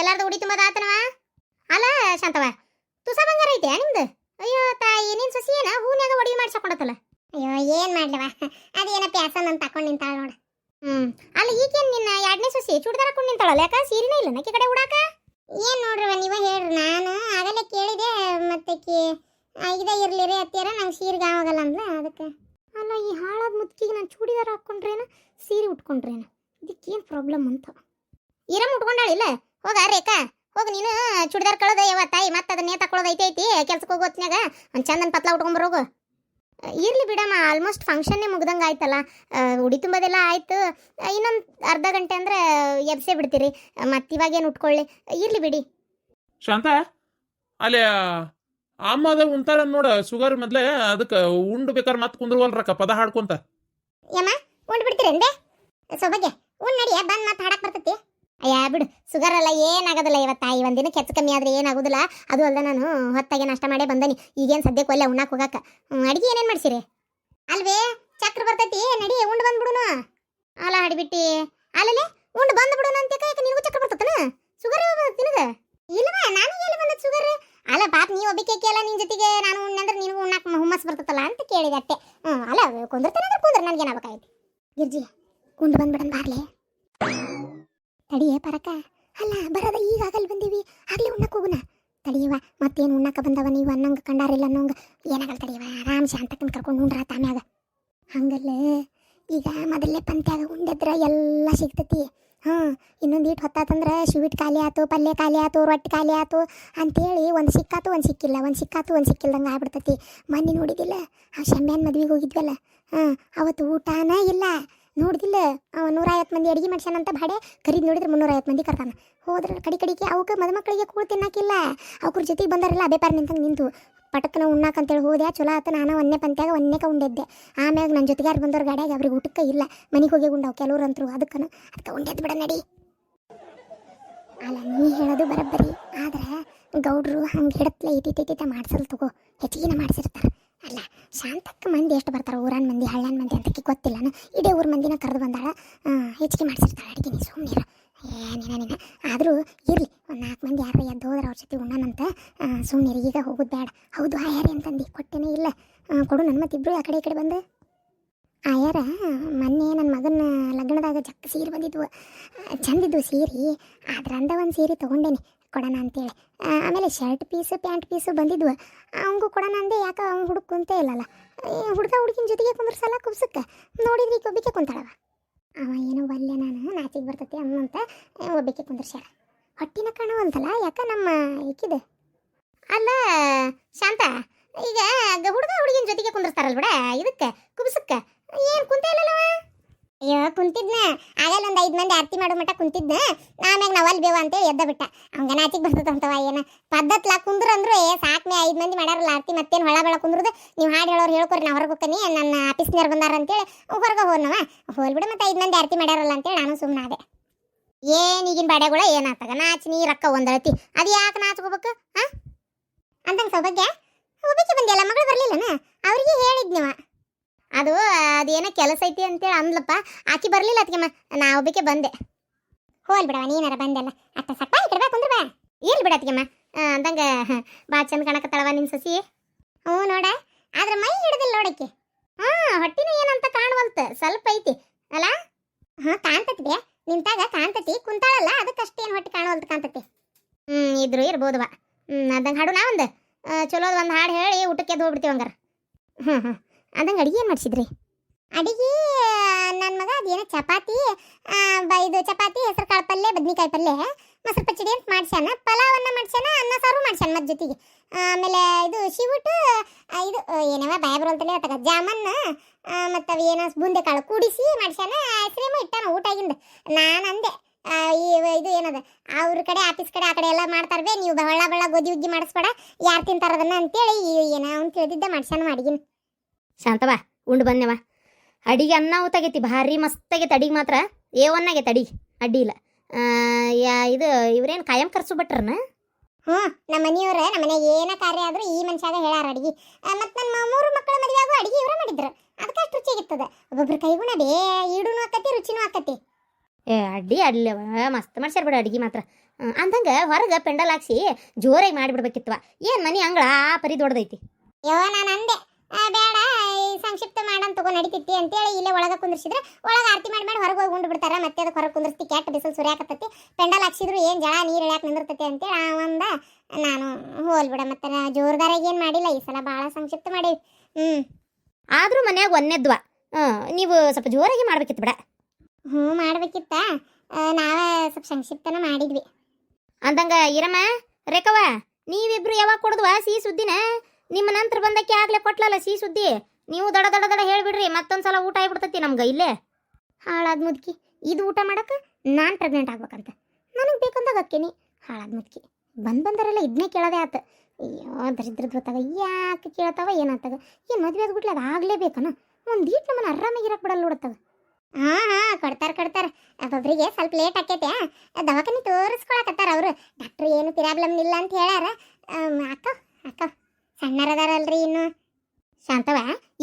ಎಲ್ಲಾರ್ದು ಉಡಿ ತುಂಬದ ಅಲ್ಲ ಶಾಂತವ ತುಸ ಬಂಗಾರ ಐತೆ ನಿಮ್ದು? ಅಯ್ಯೋ ತಾಯಿ, ನಿನ್ ಸಸಿ ಏನ ಹೂನ್ಯಾಗ ಒಡವಿ ಮಾಡ್ಸಕೊಂಡತ್ತಲ್ಲ ಅಯ್ಯೋ, ಏನ್ ಮಾಡ್ಲವ? ಅದೇನ ಪ್ಯಾಸನ್ ನನ್ನ ತಕೊಂಡ್ ನಿಂತಾಳ ನೋಡ. ಹ್ಮ್, ಅಲ್ಲ ಈಗೇನ್ ನಿನ್ನ ಎರಡನೇ ಸಸಿ ಚೂಡಿದಾರ ಹಾಕೊಂಡ್ ನಿಂತಾಳಲ್ಲ ಯಾಕ? ಸೀರಿನ ಇಲ್ಲ ನಕ್ಕಿ ಕಡೆ ಉಡಾಕ? ಏನ್ ನೋಡ್ರವ ನೀವ ಹೇಳ್ರಿ, ನಾನು ಆಗಲೇ ಕೇಳಿದೆ, ಮತ್ತೆ ಇದೇ ಇರ್ಲಿರಿ ಅತ್ತಿಯರ, ನಂಗೆ ಸೀರೆಗೆ ಆವಾಗಲ್ಲ ಅಂದ್ಲ ಅದಕ್ಕೆ. ಅಲ್ಲ, ಈ ಹಾಳಾದ ಮುತ್ತಿಗೆ ನಾನು ಚೂಡಿದಾರ ಹಾಕ್ಕೊಂಡ್ರೇನ ಸೀರೆ ಉಟ್ಕೊಂಡ್ರೇನ? ಇದಕ್ಕೇನು ಪ್ರಾಬ್ಲಮ್ ಅಂತ. ಇರಮ್ ಉಟ್ಕೊಂಡಾಳಿಲ್ಲ ಹೋಗ ರೇಖಾ ಹೋಗಿ ನೀನು ಚುಡಿದಾರ್ ಕಳೆದ ಯಾವ ತಾಯಿ ಮತ್ತೆ ಅದನ್ನೇ ತಕೊಳ್ಳೋದು ಐತೆ ಐತಿ ಕೆಲ್ಸಕ್ಕೆ ಹೋಗೋ ಹೊತ್ನ್ಯಾಗ. ಒಂದು ಚಂದನ್ ಪತ್ಲ ಉಟ್ಕೊಂಬರೋಗು ಇರ್ಲಿ ಬಿಡಮ್ಮ ಆಲ್ಮೋಸ್ಟ್ ಫಂಕ್ಷನ್ನೇ ಮುಗ್ದಂಗೆ ಆಯ್ತಲ್ಲ. ಉಡಿ ತುಂಬದೆಲ್ಲ ಆಯ್ತು. ಇನ್ನೊಂದು ಅರ್ಧ ಗಂಟೆ ಅಂದ್ರೆ ಎಬ್ಸೆ ಬಿಡ್ತೀರಿ. ಮತ್ತೆ ಇವಾಗೇನು ಉಟ್ಕೊಳ್ಳಿ. ಇರ್ಲಿ ಬಿಡಿ. ಶಾಂತ ಅಲ್ಲಿ ಅಮ್ಮದ ಉಂತಾರ ನೋಡ ಶುಗರ್ ಮೊದ್ಲೇ ಅದಕ್ಕೆ ಉಂಡು ಬೇಕಾದ್ರೆ ಮತ್ತೆ ಕುಂದ್ರವಲ್ರಕ್ಕ ಪದ ಹಾಡ್ಕೊಂತ. ಯಮ್ಮ ಉಂಡ್ ಬಿಡ್ತೀರೇನ್ಬೆ ಸೊಬಗೆ ಉಂಡ್ ನಡಿಯ ಬಂದ್ ಮತ್ತೆ ಹಾಡಕ್ಕೆ ಬರ್ತೈತಿ. ಅಯ್ಯ ಬಿಡು. ಸುಗರ್ ಅಲ್ಲ ಏನಾಗೋದಿಲ್ಲ ಇವತ್ತು ತಾಯಿ. ಒಂದಿನ ಕೆಚ್ಚ ಕಮ್ಮಿ ಆದರೆ ಏನಾಗೋದಿಲ್ಲ. ಅದು ಅಲ್ದ ನಾನು ಹೊತ್ತಾಗೆ ನಾಷ್ಟ ಮಾಡೇ ಬಂದನಿ. ಈಗೇನು ಸದ್ಯಕ್ಕೆ ಒಲ್ಲೆ ಉಣ್ಣಕ್ಕೆ ಹೋಗಾಕ. ಹ್ಮ್, ಅಡ್ಗೆ ಏನೇನು ಮಾಡ್ಸಿರಿ? ಅಲ್ವೇ ಚಕ್ರ ಬರ್ತೈತಿ. ನಡಿ ಉಂಡು ಬಂದ್ಬಿಡುನು. ಅಲ್ಲ ಹಡಿಬಿಟ್ಟಿ. ಅಲ್ಲಲೆ ಉಂಡು ಬಂದ್ಬಿಡೋಣ ಅಂತ ಯಾಕೆ ನಿನಗೂ ಚಕ್ರ ಬರ್ತತನ? ಸುಗರ್ ತಿನ್ನದ ಇಲ್ವಾ ನಾನು ಎಲ್ಲಿ ಬಂದದ ಸುಗರ್ ಅಲ್ಲ ಪಾಪ ನೀ ಒಬ್ಬಕ್ಕೆ ಕೇಳ ನಿನ್ ಜೊತೆಗೆ. ನಾನು ಉಣ್ಣಂದ್ರೆ ನಿನಗೂ ಉಣ್ಣಾಕ ಹುಮ್ಮಸ್ ಬರ್ತತಲ್ಲ ಅಂತ ಕೇಳಿದೆ ಅಷ್ಟೇ ಹ್ಮ್ ಅಲ್ಲ ಕುಂದಿರ್ತೇನೆ ಅಂದ್ರೆ ಕುಂದ್ರ ನನ್ಗೆ ಏನಾಗಬೇಕಾಯ್ತು ಗಿರ್ಜಿ ಕುಂಡು ಬಂದ್ಬಿಡನ್ ಬಾರ್ಲೆ ತಡಿಯೇ ಪರಕ ಅಲ್ಲ ಬರದ ಈಗಾಗಲ್ ಬಂದೀವಿ ಆಗ್ಲೇ ಉಣ್ಣಕ್ ಹೋಗುನ ತಡಿಯವ ಮತ್ತೇನು ನೀವು ಅನ್ನಂಗೆ ಕಂಡಾರಿಲ್ಲ ಅನ್ನೋಂಗೆ ಏನಾಗಲ್ಲ ತಡಿಯವ ಆರಾಮ್ ಕರ್ಕೊಂಡು ಉಂಡ್ರ ತಾಮ್ಯಾಗ. ಹಂಗಲ್ಲ, ಈಗ ಮೊದಲೇ ಪಂತ್ಯಾಗ ಉಂಡದ್ರ ಎಲ್ಲ ಸಿಗ್ತತಿ. ಹಾಂ, ಇನ್ನೊಂದು ಈಟ್ ಹೊತ್ತಾತಂದ್ರೆ ಸ್ವೀಟ್ ಖಾಲಿ ಆಯ್ತು ಪಲ್ಯ ಖಾಲಿ ಆಯ್ತು ರೊಟ್ಟಿ ಖಾಲಿ ಆಯ್ತು ಅಂತೇಳಿ ಒಂದು ಸಿಕ್ಕಾತು, ಒಂದು ಸಿಕ್ಕಿಲ್ಲ. ಒಂದು ಸಿಕ್ಕಾತು, ಒಂದು ಸಿಕ್ಕಿಲ್ದಂಗೆ ಆಗ್ಬಿಡ್ತತಿ. ಮೊನ್ನೆ ನೋಡಿದಿಲ್ಲ, ಆ ಶಮ್ಯಾನ್ ಮದ್ವೆಗೆ ಹೋಗಿದ್ವಲ್ಲ? ಹಾಂ, ಅವತ್ತು ಊಟನೇ ಇಲ್ಲ. ನೋಡಿದಿಲ್ಲ. ಅವ ನೂರೈವತ್ತು ಮಂದಿ ಅಡಿಗೆ ಮಾಡ್ಸ್ಯಾನಂತ ಭಾಡೆ ಖರೀದಿ ನೋಡಿದ್ರೆ ಮುನ್ನೂರೈವತ್ತು ಮಂದಿ ಕರ್ತಾನ. ಹೋದ್ರೆ ಕಡಿ ಕಡಿಗೆ ಅವಕ್ಕೆ ಮದುಮಕ್ಕಳಿಗೆ ಕೂಳು ತಿನ್ನಾಕಿಲ್ಲ. ಅವ್ರ ಜೊತೆಗೆ ಬಂದಾರಲ್ಲ ಅಬೇಪಾರ ನಿಂತ. ನಿಂತು ಪಟಕ್ಕನ ಉಣ್ಣಾಕಂತೇಳಿ ಹೋದೆ. ಚಲೋ ಆತ. ನಾನು ಒಂದೇ ಪಂತ್ಯಾಗ ಒಂದೇಕ ಉಂಡೆದ್ದೆ. ಆಮ್ಯಾಗ ನನ್ನ ಜೊತೆಗಾರ ಬಂದವ್ರ ಗಾಡಿಯಾಗ ಅವ್ರಿಗೆ ಊಟಕ್ಕೆ ಇಲ್ಲ. ಮನೆಗೆ ಹೋಗಿ ಉಂಡವು ಕೆಲವ್ರು ಅಂತರು ಅದಕ್ಕನ. ಅದಕ್ಕೆ ಉಂಡೆದ್ ಬಿಡ ನಡಿ. ಅಲ್ಲ, ನೀ ಹೇಳೋದು ಬರಬ್ಬರಿ. ಆದ್ರೆ ಗೌಡ್ರು ಹಂಗೆ ಹಿಡತ್ಲೆ ಇಟಿಟಿಟ ಮಾಡ್ಸಲ್ ತಗೋ. ಹೆಚ್ಚಿಗೆನ ಮಾಡಿಸಿರ್ತಾರೆ. ಅಲ್ಲ, ಶಾಂತಕ್ಕ ಮಂದಿ ಎಷ್ಟು ಬರ್ತಾರೆ? ಊರಾನ್ ಮಂದಿ ಹಳ್ಳಾನ್ ಮಂದಿ ಅಂತಕ್ಕೆ ಗೊತ್ತಿಲ್ಲ ಇದೇ ಊರ ಮಂದಿನ ಕರೆದು ಬಂದಾಳ. ಹೆಚ್ಚಿಗೆ ಮಾಡಿಸಿರ್ತಾಳೆ ಅಡಿಗೆ ನೀ ಸುಮ್ಮನೆ ಏನಿನ ನೀನ ಆದರೂ ಇರಲಿ, ಒಂದು ನಾಲ್ಕು ಮಂದಿ ಯಾರು ಎದ್ದು ಹೋದ್ರೆ ಅವ್ರ ಜೊತೆ ಉಣ್ಣನಂತ ಸುಮ್ಮನೆ ಈಗ ಹೋಗೋದು ಬೇಡ. ಹೌದು, ಆಯಾರಿ ಅಂತಂದು, ಕೊಟ್ಟೇನೆ ಇಲ್ಲ. ಕೊಡು ನನ್ನ ಮತ್ತೆ ಆ ಕಡೆ ಈ ಕಡೆ ಬಂದು. ಆಯಾರ, ಮೊನ್ನೆ ನನ್ನ ಮಗನ ಲಗ್ನದಾಗ ಜಕ್ಕ ಸೀರೆ ಬಂದಿದ್ವು. ಚಂದಿದ್ವು ಸೀರೆ ಆದ್ರಂದ ಒಂದು ಸೀರೆ ತೊಗೊಂಡೇನಿ. ಕೊಡೋಣ ಅಂತೇಳಿ. ಆಮೇಲೆ ಶರ್ಟ್ ಪೀಸು ಪ್ಯಾಂಟ್ ಪೀಸು ಬಂದಿದ್ವು. ಅವಂಗೂ ಕೊಡೋಣ ಅಂದೆ, ಯಾಕೆ ಅವ್ನು ಹುಡುಗ ಕುಂತೇ ಇಲ್ಲಲ್ಲ. ಹುಡುಗ ಹುಡುಗಿನ ಜೊತೆಗೆ ಕುಂದ್ರಸಲ್ಲ ಕುಬ್ಸಕ್ಕೆ ನೋಡಿದ್ರಿ ಈಗ ಒಬ್ಬಿಕೆ ಕುಂತಾಳವ. ಅವ ಏನೋ ಬಲ್ಲೆ ನಾನು, ನಾಚಿಗೆ ಬರ್ತೈತಿ ಅನ್ನಂತ ಒಬ್ಬಿಕೆ ಕುಂದ್ರಸ್ಯಾರ ಹೊಟ್ಟಿನ ಕಾಣವಲ್ತಲ್ಲ ಯಾಕ ನಮ್ಮ ಇಕ್ಕಿದೆ ಅಲ್ಲ, ಶಾಂತ, ಈಗ ಹುಡುಗ ಹುಡುಗಿನ ಜೊತೆಗೆ ಕುಂದ್ರಸ್ತಾರಲ್ಲ ಬಿಡ, ಇದಕ್ಕೆ ಕುಬ್ಸಕ್ಕೆ ಏನು ಕುಂತ ಇಲ್ಲಲ್ಲವ? ಅಯ್ಯೋ, ಕುಂತಿದ್ನ. ಆಗಲ್ಲ, ಒಂದು ಐದು ಮಂದಿ ಆರತಿ ಮಾಡೋ ಮಟ್ಟ ಕುಂತಿದ್ನ. ಆಮ್ಯಾಗ ನಾವಲ್ ಬೇವ ಅಂತ ಎದ್ದ ಬಿಟ್ಟ. ಅವಂಗ ನಾಚಿಗೆ ಬರ್ತದಂತವ ಏನ? ಪದ್ಧತ್ಲ ಕುಂದ್ರ ಅಂದ್ರು ಏ ಸಾಕ್ಮೆ ಐದು ಮಂದಿ ಮಾಡಾರಲ್ಲ ಆರತಿ ಮತ್ತೇನು ಹೊಳ ಬೆಳ ಕುಂದ್ರದು? ನೀವು ಹಾಡು ಹೇಳೋರು ಹೇಳ್ಕೊರಿ ನಾ ಹೊರಗೆ ಹೋಗ್ತೀನಿ ನನ್ನ ಆಫೀಸ್ನವ್ರು ಬಂದಾರ ಅಂತೇಳಿ ಹೊರಗೆ ಹೋನವ ಹೋಲ್ಬಿಡು ಮತ್ತೆ ಐದು ಮಂದಿ ಆರತಿ ಮಾಡ್ಯಾರಲ್ಲ ಅಂತೇಳಿ ನಾನು ಸುಮ್ಮನೆ ಅದೇ ಏನು ಈಗಿನ ಬಾಡೆಗಳ ಏನಾಗ್ತಾಗ ನಾಚಿ ನೀ ರೊಕ್ಕ ಒಂದಳತಿ. ಅದು ಯಾಕೆ ನಾಚ್ಕೋಬೇಕು ಹಾ ಅಂತಂಗ ಸೌಭಾಗ್ಯ? ಒಬ್ಬಕ್ಕೆ ಬಂದಿಯಲ್ಲ, ಮಗಳು ಬರಲಿಲ್ಲನ? ಅವ್ರಿಗೆ ಹೇಳಿದ್ನಿವ. ಅದು, ಅದೇನೋ ಕೆಲಸ ಐತಿ ಅಂತೇಳಿ ಅಂದ್ಲಪ್ಪ. ಆಕಿ ಬರಲಿಲ್ಲ ಅದಕ್ಕೆ ನಾ ಒಬ್ಬಕ್ಕೆ ಬಂದೆ. ಹೋಲ್ ಬಿಡವ ನೀನಾರ ಬಂದೆಲ್ಲ. ಅತ್ತ ಸಪ್ಪ, ಈ ಕಡೆ ಕುಂದ್ರ ಬಾ. ಇರ್ಲಿ ಬಿಡ ಅದಕ್ಕೆಮ್ಮ ಅಂದಂಗ ಬಾ, ಚಂದ ಕಾಣಕತ್ತಾಳವ ನಿನ್ ಸಸಿ. ಹ್ಞೂ ನೋಡ, ಆದ್ರೆ ಮೈ ಹಿಡ್ದಿಲ್ಲ ನೋಡಕ್ಕೆ ಹಾ ಹೊಟ್ಟಿನ ಏನಂತ ಕಾಣುವಂತ, ಸ್ವಲ್ಪ ಐತಿ. ಅಲ್ಲ? ಹಾ ಕಾಣ್ತತಿ ನಿಂತಾಗ ಕಾಣ್ತತಿ, ಕುಂತಾಳಲ್ಲ ಅದಕ್ಕಷ್ಟೇ ಏನು ಹೊಟ್ಟೆ ಕಾಣುವಂತ ಕಾಣ್ತತಿ. ಹ್ಞೂ, ಇದ್ರು ಇರ್ಬೋದು ಬಾ ಹ್ಞೂ ಅದಂಗೆ ಹಾಡು ನಾ ಒಂದು. ಚಲೋದು ಒಂದು ಹಾಡು ಹೇಳಿ, ಊಟಕ್ಕೆ ಎದ್ದು ಹೋಗ್ಬಿಡ್ತೀವಿ ಹಂಗಾರೆ. ಹ್ಞೂ ಹ್ಮ್. ಅದಂಗ ಅಡುಗೆ ಏನು ಮಾಡಿಸಿದ್ರಿ? ಅಡಿಗೆ ನನ್ನ ಮಗ ಅದೇನೋ ಚಪಾತಿ ಇದು ಚಪಾತಿ, ಹೆಸರು ಕಾಳು ಪಲ್ಯ, ಬದ್ನಿಕಾಯಿ ಪಲ್ಯ, ಮೊಸರು ಪಚ್ಚಡಿ ಅಂತ ಮಾಡ್ಸ್ಯಾನ, ಪಲಾವನ್ನು ಮಾಡ್ಸ್ಯಾನ, ಅನ್ನ ಸಾರು ಮಾಡ್ಸ್ಯಾನ ಮತ್ತೆ ಜೊತೆಗೆ. ಆಮೇಲೆ ಇದು ಶಿವುಟು ಇದು ಏನವ ಬಾಯ ಬರೋಲ್ತಲೇ ಅತ್ತಾಗ ಜಾಮನ್ ಮತ್ತು ಅವು ಏನೋ ಬೂಂದೆ ಕಾಳು ಕೂಡಿಸಿ ಮಾಡ್ಸ್ಯಾನ, ಐಸ್ಕ್ರೀಮ್ ಇಟ್ಟಾನ ಊಟ ಆಗಿಂದ. ನಾನು ಅಂದೆ ಈ, ಇದು ಏನದ, ಅವ್ರ ಕಡೆ, ಆಫೀಸ್ ಕಡೆ, ಆ ಕಡೆ ಎಲ್ಲ ಮಾಡ್ತಾರವೆ ನೀವು ಬಳ್ಳ ಬಳ್ಳ ಗೋಧಿ ಉಗ್ಗಿ ಮಾಡಿಸ್ಬೇಡ, ಯಾರು ತಿಂತಾರ ಅದನ್ನ ಅಂತೇಳಿ ಏನೋ ಅವ್ನು ತಿಳಿದಿದ್ದ ಮಾಡ್ಸ್ಯಾನ ಅಡಿಗಿನ. ಶಾಂತವ ಉಂಡು ಬಂದೆವ ಅಡಿಗೆ ಅನ್ನ ಊತಾಗೈತಿ ಭಾರಿ ಮಸ್ತ್ ಆಗೈತಿ ಅಡಿಗೆ ಮಾತ್ರ. ಏ ಒನ್ ಆಗೈತಿ ಅಡಿಗೆ ಅಡ್ಡಿ ಇಲ್ಲ. ಯಾ ಇದು ಇವ್ರೇನು ಕಾಯಂ ಕರ್ಸು ಬಿಟ್ರನ? ಹ್ಞೂ ನಮ್ಮ ಮನೆಯವ್ರ ನಮ್ಮ ಮನೆಗೆ ಏನ ಕಾರ್ಯ ಆದರೂ ಈ ಮನುಷ್ಯಾಗ ಹೇಳಾರ ಅಡಿಗೆ. ಮತ್ತು ನನ್ನ ಮೂರು ಮಕ್ಕಳ ಮದುವೆಯಾಗೂ ಅಡಿಗೆ ಇವರೇ ಮಾಡಿದ್ರು. ಅದಕ್ಕೆ ಅಷ್ಟು ರುಚಿಯಾಗಿರ್ತದೆ ಒಬ್ಬೊಬ್ರ ಕೈಗುಣ ಬೇ ಈಡೂನು ಆಕತಿ ರುಚಿನೂ ಆಕತಿ. ಏ ಅಡ್ಡಿ ಅಡ್ಲಿ ಮಸ್ತ್ ಮಾಡ್ಸ್ಯಾರ ಬಿಡ ಅಡಿಗೆ ಮಾತ್ರ. ಅಂದಂಗೆ ಹೊರಗೆ ಪೆಂಡಲ್ ಹಾಕ್ಸಿ ಜೋರಾಗಿ ಮಾಡಿಬಿಡ್ಬೇಕಿತ್ವ. ಏನು ಮನೆ ಅಂಗಳ ಆ ಪರಿ ದೊಡ್ಡದೈತಿ? ಯೋ ನಾನು ಅಂದೆ ಬೇಡ ಈ ಸಂಕ್ಷಿಪ್ತ ಮಾಡನ್ ತಗೋ ನಡಿತೈತಿ ಅಂತೇಳಿ ಇಲ್ಲೇ ಒಳಗೆ ಕುಂದ್ರಿಸಿದ್ರೆ. ಒಳಗೆ ಆರತಿ ಮಾಡಿ ಮಾಡಿ ಹೊರಗೆ ಹೋಗಿ ಉಂಡು ಬಿಡ್ತಾರ. ಮತ್ತೆ ಅದಕ್ಕೆ ಹೊರಗೆ ಕುಂದ್ರಿಸ್ತಿ ಕೆಟ್ಟ ಬಿಸಿಲು ಸುರಿಯಾಕತ್ತೈತಿ ಪೆಂಡಲ್ ಹಾಕ್ಸಿದ್ರು ಏನು ಜಳ ನೀರು ಇಳ್ಯಾಕ ನಿಂದಿರ್ತೈತಿ ಅಂತೇಳಿ ಅವಂದ ನಾನು ಹೋಲ್ ಬಿಡ. ಮತ್ತೆ ನಾ ಏನು ಮಾಡಿಲ್ಲ. ಈ ಸಲ ಭಾಳ ಸಂಕ್ಷಿಪ್ತ ಮಾಡಿ ಹ್ಞೂ ಆದರೂ ಮನ್ಯಾಗ ಒಂದೇದ್ವ ನೀವು ಸ್ವಲ್ಪ ಜೋರಾಗಿ ಮಾಡ್ಬೇಕಿತ್ತು ಬಿಡ. ಹ್ಞೂ ಮಾಡ್ಬೇಕಿತ್ತ. ನಾವೇ ಸ್ವಲ್ಪ ಸಂಕ್ಷಿಪ್ತನ ಮಾಡಿದ್ವಿ. ಅಂದಂಗ ಇರಮ್ಮ ರೇಖವ ನೀವಿಬ್ರು ಯಾವಾಗ ಕೊಡದ್ವಾ? ಸಿಹಿ ಸುದ್ದಿನ? ನಿಮ್ಮ ನಂತರ ಬಂದಕ್ಕೆ ಆಗ್ಲೇ ಕೊಟ್ಲಲ್ಲ ಸಿ ಸುದ್ದಿ? ನೀವು ದಡ ದಡ ದಡ ಹೇಳ್ಬಿಡ್ರಿ, ಮತ್ತೊಂದ್ಸಲ ಊಟ ಆಗ್ಬಿಡ್ತೈತಿ ನಮ್ಗೆ ಇಲ್ಲೇ. ಹಾಳಾದ ಮುದುಕಿ, ಇದು ಊಟ ಮಾಡಕ್ಕೆ ನಾನು ಪ್ರೆಗ್ನೆಂಟ್ ಆಗ್ಬೇಕಂತ. ನನಗೆ ಬೇಕಂದಾಗ ಅಕ್ಕೇನಿ ಹಾಳಾದ ಮುದುಕಿ. ಬಂದು ಬಂದರೆಲ್ಲ ಇದನ್ನೇ ಕೇಳೋದೇ ಆತ. ಅಯ್ಯೋ ದರಿದ್ರದ ಗೊತ್ತಾಗ ಯಾಕೆ ಕೇಳ್ತಾವ ಏನಾತಾಗ ಏನು ಮದುವೆ ಆದ್ಬಿಟ್ಲೆ ಅದು ಆಗಲೇಬೇಕನ? ಒಂದು ಈಟ್ ನಮ್ಮನ್ನ ಆರಾಮಾಗಿರಕ್ಕೆ ಬಿಡಲ್ಲ ನೋಡತ್ತಾಗ ಹಾಂ ಹಾಂ, ಕೊಡ್ತಾರೆ ಕೊಡ್ತಾರೆ. ಒಬ್ಬೊಬ್ಬರಿಗೆ ಸ್ವಲ್ಪ ಲೇಟ್ ಆಕೈತೆ ದವಾಖಾನೆ ತೋರಿಸ್ಕೊಳಕತ್ತಾರ ಅವರು. ಡಾಕ್ಟ್ರ್ ಏನು ಪ್ರಾಬ್ಲಮ್ ಇಲ್ಲ ಅಂತ ಹೇಳ್ಯಾರ. ಅಕ್ಕ ಸಣ್ಣರದಾರಲ್ರಿ ಇನ್ನು? ಶಾಂತವ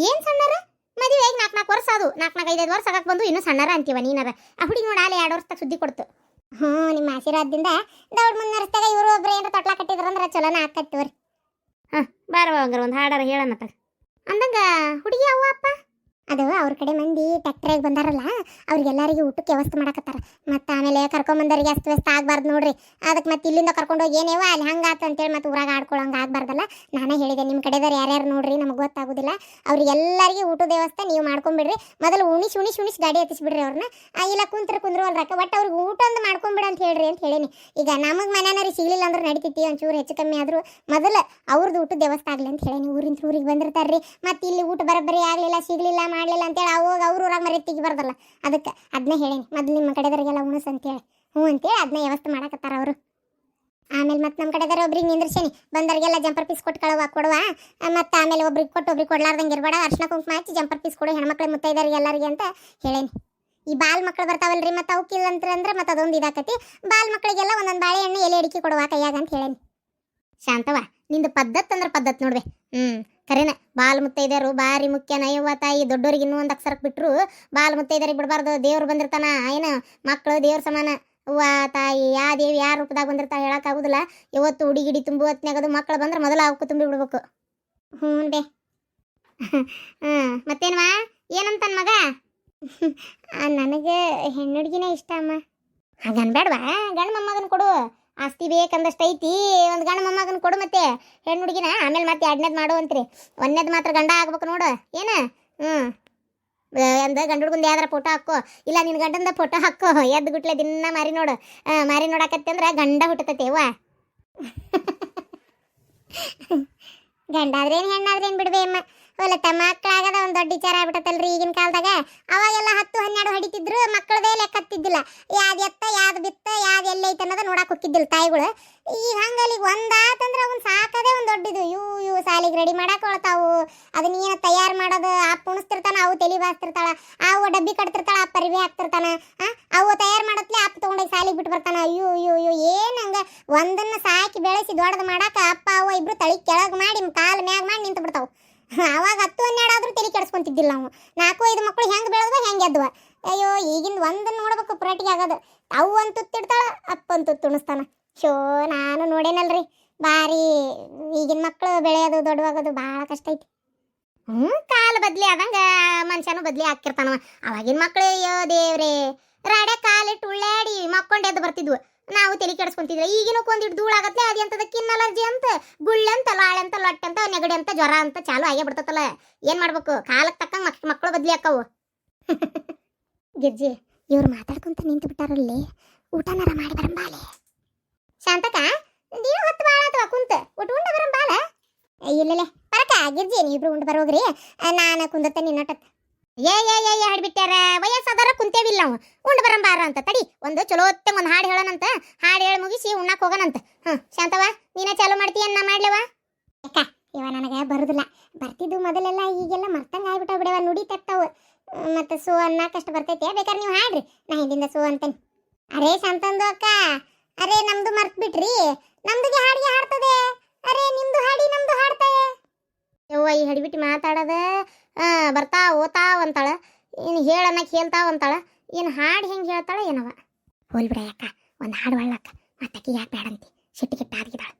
ಏನು ಸಣ್ಣರ? ಮದುವೆ ಈಗ ನಾಲ್ಕು ನಾಲ್ಕು ವರ್ಷ ಅದು ನಾಲ್ಕು ನಾಲ್ಕು ಐದೈದು ವರ್ಷ ಆಗಕ್ಕೆ ಬಂದು ಇನ್ನೂ ಸಣ್ಣರ ಅಂತೀವ ನೀನಾರ. ಆ ಹುಡುಗಿ ನೋಡಿ ಅಲ್ಲಿ ಎರಡು ವರ್ಷದಾಗ ಸುದ್ದಿ ಕೊಡ್ತು. ಹ್ಞೂ ನಿಮ್ಮ ಆಶೀರ್ವಾದದಿಂದ ದೌಡ್ ಮುನ್ನರಿಸ್ದಾಗ ಇವರು ಒಬ್ರು ಏನಾರ ತೊಟ್ಲ ಕಟ್ಟಿದ್ರಂದ್ರೆ ಚಲೋನ ಆಕತ್ತಿವ್ರಿ. ಬಾರವ ಹಂಗಾರ ಒಂದು ಹಾಡಾರ ಹೇಳಣತ್ತ ಅಂದಂಗ ಹುಡುಗಿ ಅವ್ವ ಅಪ್ಪ? ಅದು ಅವ್ರ ಕಡೆ ಮಂದಿ ಟ್ಯಾಕ್ಟ್ರಿಗೆ ಬಂದಾರಲ್ಲ, ಅವ್ರಿಗೆಲ್ಲರಿಗೂ ಊಟಕ್ಕೆ ವ್ಯವಸ್ಥೆ ಮಾಡಕತ್ತಾರ. ಮತ್ತೆ ಆಮೇಲೆ ಕರ್ಕೊಂಬಂದವ್ರಿಗೆ ಅಸ್ತ ವ್ಯಸ್ತ ಆಗ್ಬಾರ್ದು ನೋಡ್ರಿ. ಅದಕ್ಕೆ ಮತ್ತೆ ಇಲ್ಲಿಂದ ಕರ್ಕೊಂಡೋಗಿ ಏನೇವ ಅಲ್ಲಿ ಹಂಗಾತ ಅಂತೇಳಿ ಮತ್ತೆ ಊರಾಗ ಆಡ್ಕೊಳ್ಳೋಂಗೆ ಆಗ್ಬಾರ್ದಲ್ಲ. ನಾನೇ ಹೇಳಿದೆ ನಿಮ್ಮ ಕಡೆದವ್ರು ಯಾರ್ಯಾರು ನೋಡ್ರಿ, ನಮಗೆ ಗೊತ್ತಾಗೋದಿಲ್ಲ. ಅವ್ರಿಗೆಲ್ಲರಿಗೆ ಊಟದ ವ್ಯವಸ್ಥೆ ನೀವು ಮಾಡ್ಕೊಂಬಿಡ್ರಿ ಮೊದಲು ಉಣಿಸಿ ಉಣಿಸಿ ಉಣಿಸಿ ಗಾಡಿ ಹತ್ತಿಸ್ಬಿಡ್ರಿ ಅವ್ರನ್ನ ಇಲ್ಲ ಕುಂತ್ರ, ಕುಂದ್ರು ಅಲ್ರಕ್ಕ ಒಟ್ಟು ಅವ್ರಿಗೆ ಊಟ ಒಂದು ಮಾಡ್ಕೊಂಬಿಡ ಅಂತ ಹೇಳ್ರಿ ಅಂತ ಹೇಳೀನಿ. ಈಗ ನಮಗೆ ಮನೆಯವ್ರಿಗೆ ಸಿಗಲಿಲ್ಲ ಅಂದ್ರೆ ನಡಿತೈತಿ, ಒಂಚೂರು ಹೆಚ್ಚು ಕಮ್ಮಿ ಆದರೂ. ಮೊದಲು ಅವ್ರದ್ದು ಊಟದ ವ್ಯವಸ್ಥೆ ಆಗಲಿ ಅಂತ ಹೇಳೀನಿ. ಊರಿಂದ ಊರಿಗೆ ಬಂದಿರ್ತಾರ್ರಿ. ಮತ್ತು ಇಲ್ಲಿ ಊಟ ಬರೋಬ್ಬರಿ ಆಗಲಿಲ್ಲ, ಸಿಗ್ಲಿಲ್ಲ ಮಾಡಲಿಲ್ಲ ಅಂತೇಳಿ ಅವಾಗ ಅವ್ರ ಊರಾಗ ಮರಿ ತೆಗಿಬಾರ್ದಲ್ಲ ಅದಕ್ಕೆ ಅದನ್ನೇ ಹೇಳೀನಿ. ಮೊದಲು ನಿಮ್ಮ ಕಡೆದವ್ರಿಗೆಲ್ಲ ಉಣಸ್ ಅಂತೇಳಿ. ಹ್ಞೂ ಅಂತೇಳಿ ಅದನ್ನ ವ್ಯವಸ್ಥೆ ಮಾಡಕತ್ತಾರ ಅವರು. ಆಮೇಲೆ ಮತ್ತೆ ನಮ್ಮ ಕಡೆದವ್ರು ಒಬ್ರಿಗೆ ನಿಂದ್ರಸೇನಿ. ಬಂದವರಿಗೆಲ್ಲ ಜಂಪರ್ ಪೀಸ್ ಕೊಟ್ಟು ಕಳುವ ಕೊಡುವ. ಮತ್ತೆ ಆಮೇಲೆ ಒಬ್ರಿಗೆ ಕೊಟ್ಟು ಒಬ್ರಿಗೆ ಕೊಡ್ಲಾರ್ದಂಗೆ ಇರಬೇಡ ಅರ್ಶನ ಕುಂಕುಮ ಹಚ್ಚಿ ಜಂಪರ್ ಪೀಸ್ ಕೊಡು ಹೆಣ್ಮಕ್ಳು ಮುತ್ತೈದವ್ರಿಗೆ ಎಲ್ಲರಿಗೆ ಅಂತ ಹೇಳೇನಿ. ಈ ಬಾಲ್ ಮಕ್ಳು ಬರ್ತಾವಲ್ರಿ ಮತ್ತೆ ಅವಕ್ಕಿಲ್ಲ ಅಂತಂದ್ರೆ ಮತ್ತೆ ಅದೊಂದು ಇದಾಕತಿ. ಬಾಲ್ ಮಕ್ಕಳಿಗೆಲ್ಲ ಒಂದೊಂದು ಬಾಳೆಹಣ್ಣು ಎಲೆ ಅಡಿಕೆ ಕೊಡುವ ಕೈಯಾಗ ಅಂತ ಹೇಳೇನಿ. ಶಾಂತವ ನಿಂದು ಪದ್ಧತ್ ಅಂದ್ರೆ ಪದ್ಧತ್ ನೋಡ್ವೆ. ಹ್ಮ್. ಕರೆನ, ಬಾಲ್ ಮುತ್ತೈದರು ಬಾರಿ ಮುಖ್ಯ ನಯವ್ವ ತಾಯಿ. ದೊಡ್ಡೋರಿಗೆ ಇನ್ನೂ ಒಂದು ಅಕ್ಷರಕ್ಕೆ ಬಿಟ್ರು, ಬಾಲ್ ಮುತ್ತೈದರಿಗೆ ಬಿಡಬಾರ್ದು, ದೇವ್ರು ಬಂದಿರ್ತಾನ, ಏನು ಮಕ್ಕಳು ದೇವ್ರ ಸಮಾನ. ಅವ್ವ ತಾಯಿ, ಯಾ ದೇವಿ ಯಾರ ರೂಪದಾಗ ಬಂದಿರ್ತಾಳೆ ಹೇಳಕ್ಕಾಗುದಿಲ್ಲ ಇವತ್ತು ಹುಡುಗಿಡಿ ತುಂಬು ಹೊತ್ನ್ಯಾಗದು ಮಕ್ಕಳು ಬಂದ್ರೆ ಮೊದಲು ಅವಕ್ಕೂ ತುಂಬಿ ಬಿಡ್ಬೇಕು. ಹ್ಞೂ ಬೇ. ಹ್ಞೂ, ಮತ್ತೇನ್ವಾ? ಏನಂತನ್ ಮಗ? ನನಗೆ ಹೆಣ್ಣು ಹುಡುಗಿನೇ ಇಷ್ಟ ಅಮ್ಮ. ಹಾಗನ್ ಬೇಡವಾ ಗಂಡು ಮೊಮ್ಮಗನ ಕೊಡು. ಆಸ್ತಿ ಬೇಕಂದಷ್ಟು ಐತಿ ಒಂದು ಗಂಡ ಮೊಮ್ಮಗನ ಕೊಡು ಮತ್ತೆ. ಹೆಣ್ಣು ಹುಡುಗಿನ, ಆಮೇಲೆ ಮತ್ತೆ ಎರಡನೇದು ಮಾಡು ಅಂತ್ರಿ. ಒಂದನೇದು ಮಾತ್ರ ಗಂಡ ಆಗ್ಬೇಕು ನೋಡು. ಏನ? ಹ್ಞೂ ಎಂದ ಗಂಡ ಹುಡುಗಂದು ಯಾವ್ದಾರ ಫೋಟೋ ಹಾಕೋ. ಇಲ್ಲ ನಿನ್ನ ಗಂಡಂದ ಫೋಟೋ ಹಾಕೋ. ಎದ್ದು ಗುಟ್ಲೆ ದಿನ ಮಾರಿ ನೋಡು. ಮಾರಿ ನೋಡಕತ್ತೆ ಅಂದ್ರೆ ಗಂಡ ಹುಟ್ಟತೈತೆ, ಅವ್ವ. ಗಂಡ ಆದ್ರೇನು ಹೆಣ್ಣಾದ್ರೇನು ಬಿಡ್ಬೇ ಅಮ್ಮ. ಹೊಲತ್ತ ಮಕ್ಕಳಾಗದ ಒಂದು ದೊಡ್ಡ ವಿಚಾರ ಆಗ್ಬಿಟ್ಟತಲ್ರಿ ಈಗಿನ ಕಾಲದಾಗ. ಅವಾಗೆಲ್ಲ ಹತ್ತು ಹನ್ನೆರಡು ಹೊಡಿತಿದ್ರು ಮಕ್ಕಳದೇ ಲೆಕ್ಕ ಹತ್ತಿದ್ದಿಲ್ಲ ಯಾವ್ದು ಯಾವ್ದು ಎಲ್ಲಿ ಐತೆ ಅನ್ನೋದು ಈ ಹೋಗಿದ್ದಿಲ್ಲ ತಾಯಿಗಳು. ಈಗ ಹಂಗಲ್ಲಿ ಒಂದಾತಂದ್ರೆ ಅವ್ನು ಸಾಕದೇ ಒಂದು ದೊಡ್ಡದು. ಇವು ಇವು ಸಾಲಿಗೆ ರೆಡಿ ಮಾಡಕ್ಕೆ ಹೊಳ್ತಾವು. ಅದನ್ನ ಏನು ತಯಾರು ಮಾಡೋದು, ಅಪ್ಪ ಉಣಿಸ್ತಿರ್ತಾನ, ಅವು ತಲೆ ಬಾಸ್ತಿರ್ತಾಳ, ಅವು ಡಬ್ಬಿ ಕಟ್ತಿರ್ತಾಳ, ಅಪ್ಪ ಪರಿವೆ ಹಾಕ್ತಿರ್ತಾನ ಅವು ತಯಾರು ಮಾಡತ್ಲೆ ಅಪ್ಪ ತೊಗೊಂಡೋಗಿ ಸಾಲಿಗೆ ಬಿಟ್ಟು ಬರ್ತಾನೆ. ಅಯ್ಯೋ ಅಯ್ಯೋ ಅಯ್ಯೋ, ಏನು ಹಂಗೆ? ಒಂದನ್ನ ಸಾಕಿ ಬೆಳೆಸಿ ದೊಡ್ಡದು ಮಾಡಾಕ ಅಪ್ಪ ಅವ ಇಬ್ರು ತಳಿ ಕೆಳಗೆ ಮಾಡಿ ಕಾಲು ಮ್ಯಾಗ ಮಾಡಿ ನಿಂತು ಬಿಡ್ತಾವು. ಅವಾಗ ಹತ್ತು ಹನ್ನೆರಡಾದರೂ ತಲೆ ಕೆಡಿಸ್ಕೊಂತಿದ್ದಿಲ್ಲ ನಾವು ನಾಲ್ಕು, ಐದು ಮಕ್ಕಳು ಹೆಂಗೆ ಬೆಳೆದ್ವ, ಹೆಂಗೆ ಎದ್ವ. ಅಯ್ಯೋ, ಈಗಿಂದ ಒಂದನ್ನ ನೋಡ್ಬೇಕು ಪುರಾಟಿಗೆ ಆಗೋದು. ಅವು ಅಂತ ತುತ್ತಿಡ್ತಾಳ ಅಪ್ಪ ಅಂತ ತುಣಿಸ್ತಾನ. ಶೋ, ನಾನು ನೋಡೇನಲ್ರಿ ಭಾರಿ ಈಗಿನ ಮಕ್ಕಳು ಬೆಳೆಯೋದು ದೊಡ್ಡವಾಗೋದು ಭಾಳ ಕಷ್ಟ ಐತಿ. ಹ್ಞೂ ಕಾಲು ಬದ್ಲಿ ಆದಂಗ ಮನುಷ್ಯನು ಬದ್ಲಿ ಹಾಕಿರ್ತಾನ ಅವಾಗಿನ ಮಕ್ಕಳು ಅಯ್ಯೋ ದೇವ್ರೆ, ರಾಡೆ ಕಾಲಿಟ್ಟು ಉಳ್ಳಾಡಿ ಮಕ್ಕೊಂಡು ಎದ್ದು ಬರ್ತಿದ್ವು. ನಾವು ತಲೆ ಕೆಡಿಸ್ಕೊಂತಿದ್ರೆ ಈಗಿನ ಒಂದಿಟ್ಟು ಧೂಳಾಗತ್ತೆ ಅದು ಅಂತದ ಕಿನ್ ಅಲರ್ಜಿ ಅಂತ, ಗುಳ್ಳೆ ಅಂತ, ಲಾಳೆ ಅಂತ, ಲೊಟ್ಟೆ ಲೊಟ್ಟಂತ ನೆಗಡಿ ಅಂತ, ಜ್ವರ ಅಂತ, ಚಾಲು ಆಗೇ ಬಿಡ್ತತಲ್ಲ ಏನು ಮಾಡ್ಬೇಕು? ಕಾಲಕ್ಕೆ ತಕ್ಕಂಗೆ ಮಕ್ ಮಕ್ಕಳು ಬದ್ಲಿ ಹಾಕವು ಗಿರ್ಜಿ ಇವ್ರು ಮಾತಾಡ್ಕೊಂತ ನಿಂತು ಬಿಟ್ಟಾರಲ್ಲಿ. ಊಟನಾರ ಮಾಡಿ ಬರಂಬಾಲೆ ಶಾಂತಕ ನೀವು ಹೊತ್ತು ಬಾಳ ಅಥವಾ ಕುಂತ. ಊಟ ಉಂಡ ಬರಂಬಾಲ ಇಲ್ಲಲೆ ಪರಕ, ಗಿರ್ಜಿ, ನೀವಿಬ್ರು ಉಂಡು ಬರೋಗ್ರಿ. ನಾನು ಕುಂದತ್ತೆ ನಿನ್ನಟ ಏ ಏ ಏ ಹಾಡ್ಬಿಟ್ಟಾರ ವಯಸ್ಸಾದಾರ ಕುಂತೇವಿಲ್ಲ ನಾವು ಉಂಡು ಬರಂಬಾರ ಅಂತ. ತಡಿ, ಒಂದು ಚಲೋತ್ತೆ ಒಂದು ಹಾಡು ಹೇಳೋಣಂತ ಹಾಡು ಹೇಳಿ ಮುಗಿಸಿ ಉಣ್ಣಕ್ಕೆ ಹೋಗೋಣಂತ ಹ್ಞೂ ಶಾಂತವ ನೀನ ಚಾಲು ಮಾಡ್ತೀಯ ನಾ ಮಾಡ್ಲವ ಅಕ್ಕ ಇವ ನನಗೆ ಬರುದಿಲ್ಲ. ಬರ್ತಿದ್ದು ಮೊದಲೆಲ್ಲ ಈಗೆಲ್ಲ ಮರ್ತಂಗ ಆಗ್ಬಿಟ್ಟ ಬಿಡವ ನುಡಿ ತಟ್ಟವು ಮತ್ತೆ ಸೋ ಅನ್ನಕಷ್ಟು ಬರ್ತೈತೆ. ಬೇಕಾದ್ರೆ ನೀವು ಹಾಡ್ರಿ. ನಾ ಹಿಂದಿಂದ ಸೋ ಅಂತೇನೆ. ಅರೇ ಶಾಂತಂದು ಅಕ್ಕ. ಅರೇ ನಮ್ದು ಮರ್ತ್ ಬಿಟ್ರಿ ನಮ್ದುಗೆ ಹಾಡಿಗೆ ಹಾಡ್ತದೆ. ಅರೇ ನಿಮ್ದು ಹಾಡಿ ನಮ್ದು ಹಾಡ್ತಾಯೆ ಯವ್ವ, ಈ ಹಡಿಬಿಟ್ಟು ಮಾತಾಡದ ಬರ್ತಾ ಓತಾವ ಅಂತಾಳ. ಇನ್ನು ಹೇಳನ್ನ ಕೇಳ್ತಾ ಅಂತಾಳ. ಏನು ಹಾಡು ಹೆಂಗೆ ಹೇಳ್ತಾಳ ಏನವ. ಹೋಲ್ ಬಿಡ ಅಕ್ಕ ಒಂದು ಹಾಡು ಒಳ್ಳಕ್ಕ. ಮತ್ತಕ್ಕೆ ಯಾಕೆ ಬೇಡಂತಿ ಸಿಟ್ಟಿಗಿಟ್ಟ ಆಗಿದ್ದಾಳ